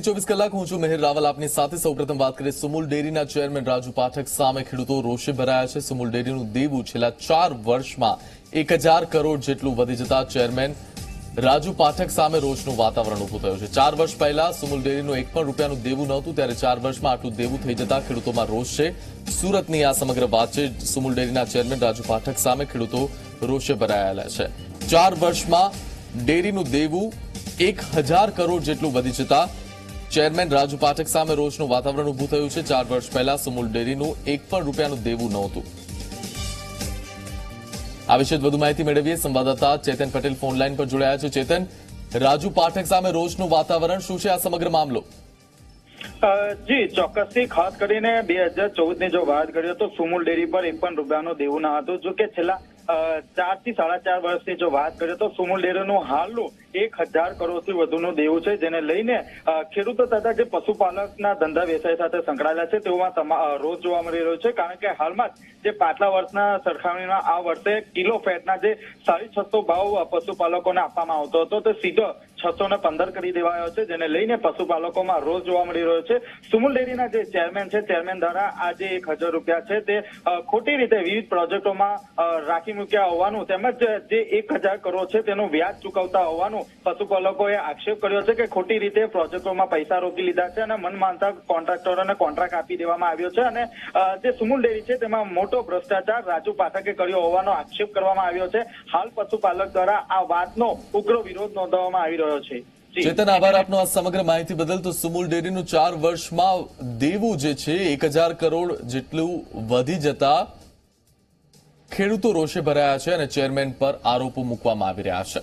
ચોવીસ કલાક હું છું મહેર રાવલ. આપની સાથે સૌપ્રથમ વાત કરીએ સુમુલ ડેરીના ચેરમેન રાજુ પાઠક. સામે ખેડૂતો રોષે ભરાયા છે. સુમુલ ડેરીનું દેવું છેલ્લા ચાર વર્ષમાં એક કરોડ જેટલું વધી જતા ચેરમેન રાજુ પાઠક સામે રોષનું વાતાવરણ ઉભું થયું છે. ચાર વર્ષ પહેલા સુમુલ ડેરીનું એક પણ રૂપિયાનું દેવું નહોતું. ત્યારે ચાર વર્ષમાં આટલું દેવું થઈ જતા ખેડૂતોમાં રોષ છે. સુરતની આ સમગ્ર વાત છે. સુમુલ ડેરીના ચેરમેન રાજુ પાઠક સામે ખેડૂતો રોષે ભરાયેલા છે. ચાર વર્ષમાં ડેરીનું દેવું એક કરોડ જેટલું વધી જતા ચેરમેન રાજુ પાઠક સામે રોષનું વાતાવરણ ઉભું થયું છે. ચાર વર્ષ પહેલા સુમુલ ડેરીનું એક પણ રૂપિયાનું દેવું નહોતું. આ વિશે વધુ માહિતી મેળવીએ. સંવાદદાતા ચેતન પટેલ ફોન લાઈન પર જોડાયા છે. ચેતન, રાજુ પાઠક સામે રોષનું વાતાવરણ શું છે? આ સમગ્ર મામલો. જી, ચોક્કસથી ખાસ કરીને બે હજાર ચૌદની જો વાત કરીએ તો સુમુલ ડેરી પર એક પણ રૂપિયાનું દેવું ન હતું. જો કે છેલ્લા ચારથી સાડા ચાર વર્ષની જો વાત કરીએ તો સુમુલ ડેરીનું હાલનું એક હજાર કરોડથી વધુનું દેવું છે, જેને લઈને ખેડૂતો તથા જે પશુપાલકના ધંધા વ્યવસાય સાથે સંકળાયેલા છે, તેઓમાં રોજ જોવા મળી રહ્યો છે, કારણ કે હાલમાં જ જે પાછલા વર્ષના સરખામણીમાં આ વર્ષે કિલો ફેટના જે સાડી છસો ભાવ પશુપાલકોને આપવામાં આવતો હતો, તે સીધો છસો ને પંદર કરી દેવાયો છે, જેને લઈને પશુપાલકોમાં રોજ જોવા મળી રહ્યો છે. સુમુલ ડેરીના જે ચેરમેન છે, ચેરમેન દ્વારા આ જે એક હજાર રૂપિયા છે, તે ખોટી રીતે વિવિધ પ્રોજેક્ટોમાં રાખી મૂક્યા હોવાનું તેમજ જે એક હજાર કરોડ છે, તેનું વ્યાજ ચૂકવતા હોવાનું પશુપાલકોએ આક્ષેપ કર્યો છે કે ખોટી રીતે પ્રોજેક્ટોમાં પૈસા રોકી લીધા છે અને મનમાનતા કોન્ટ્રાક્ટરોને કોન્ટ્રાક્ટ આપી દેવામાં આવ્યો છે અને જે સુમુલ ડેરી છે તેમાં મોટો ભ્રષ્ટાચાર રાજુ પાઠકે કર્યો હોવાનો આક્ષેપ કરવામાં આવ્યો છે. હાલ પશુપાલક દ્વારા આ વાતનો ઉગ્ર વિરોધ નોંધવામાં આવી રહ્યો છે. ચેતન, આભાર આપનો આ સમગ્ર માહિતી બદલ. તો સુમુલ ડેરીનું ચાર વર્ષમાં દેવું જે છે, એક કરોડ જેટલું વધી જતા ખેડૂતો રોષે ભરાયા છે અને ચેરમેન પર આરોપો મૂકવામાં આવી રહ્યા છે.